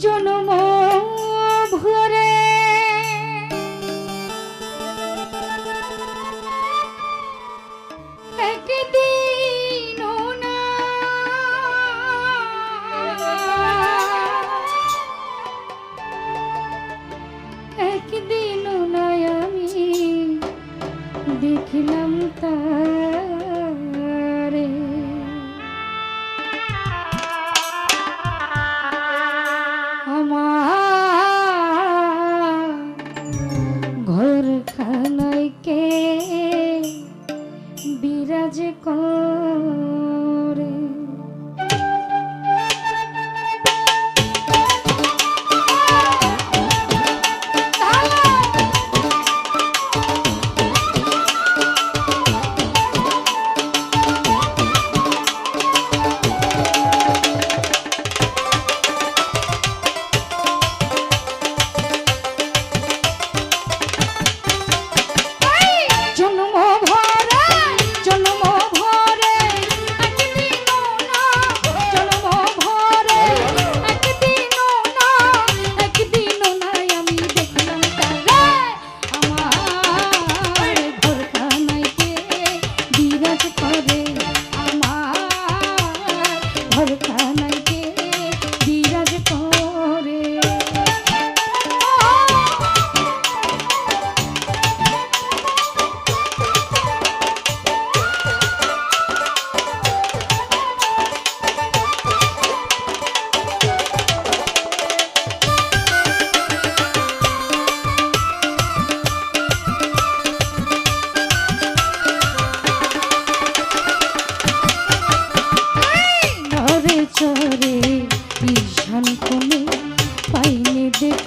yo no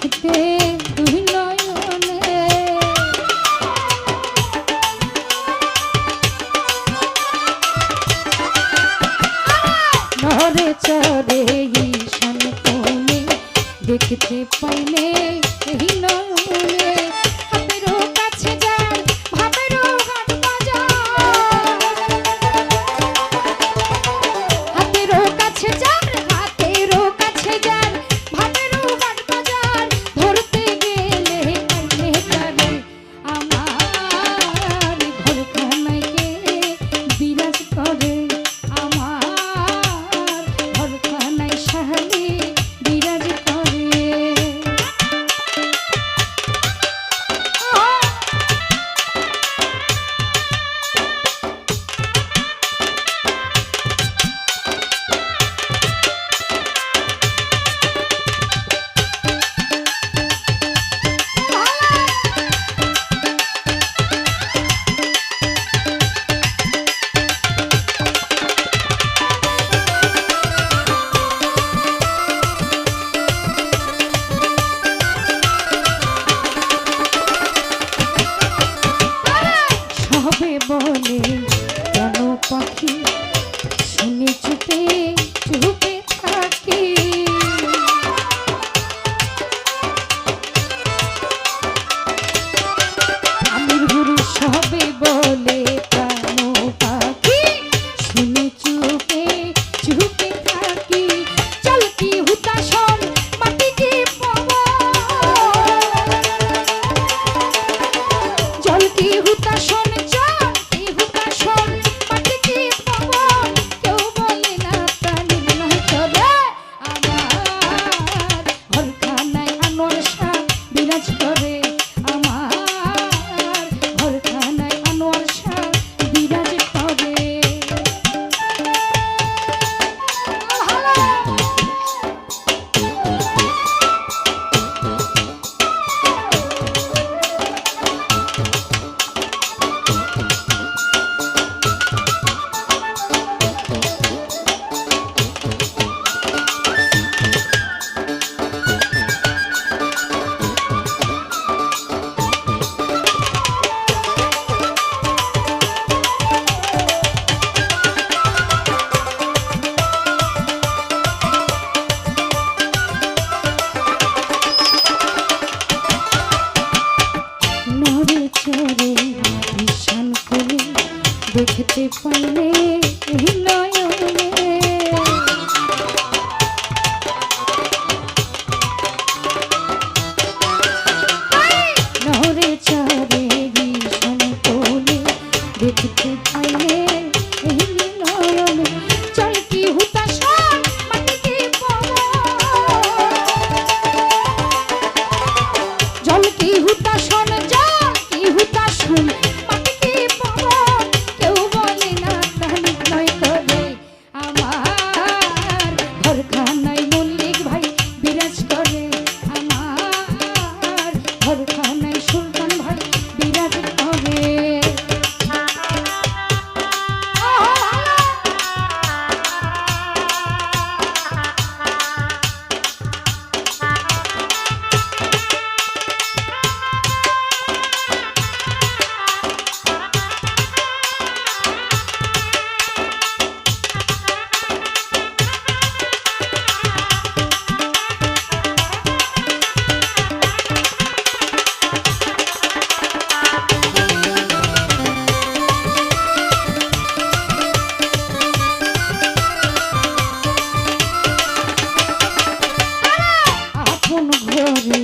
দেখতে তুই নয়নে। নরে চরে ঈশান তুমি দেখতে পাইলে এই নয়নে। शिपने Oh,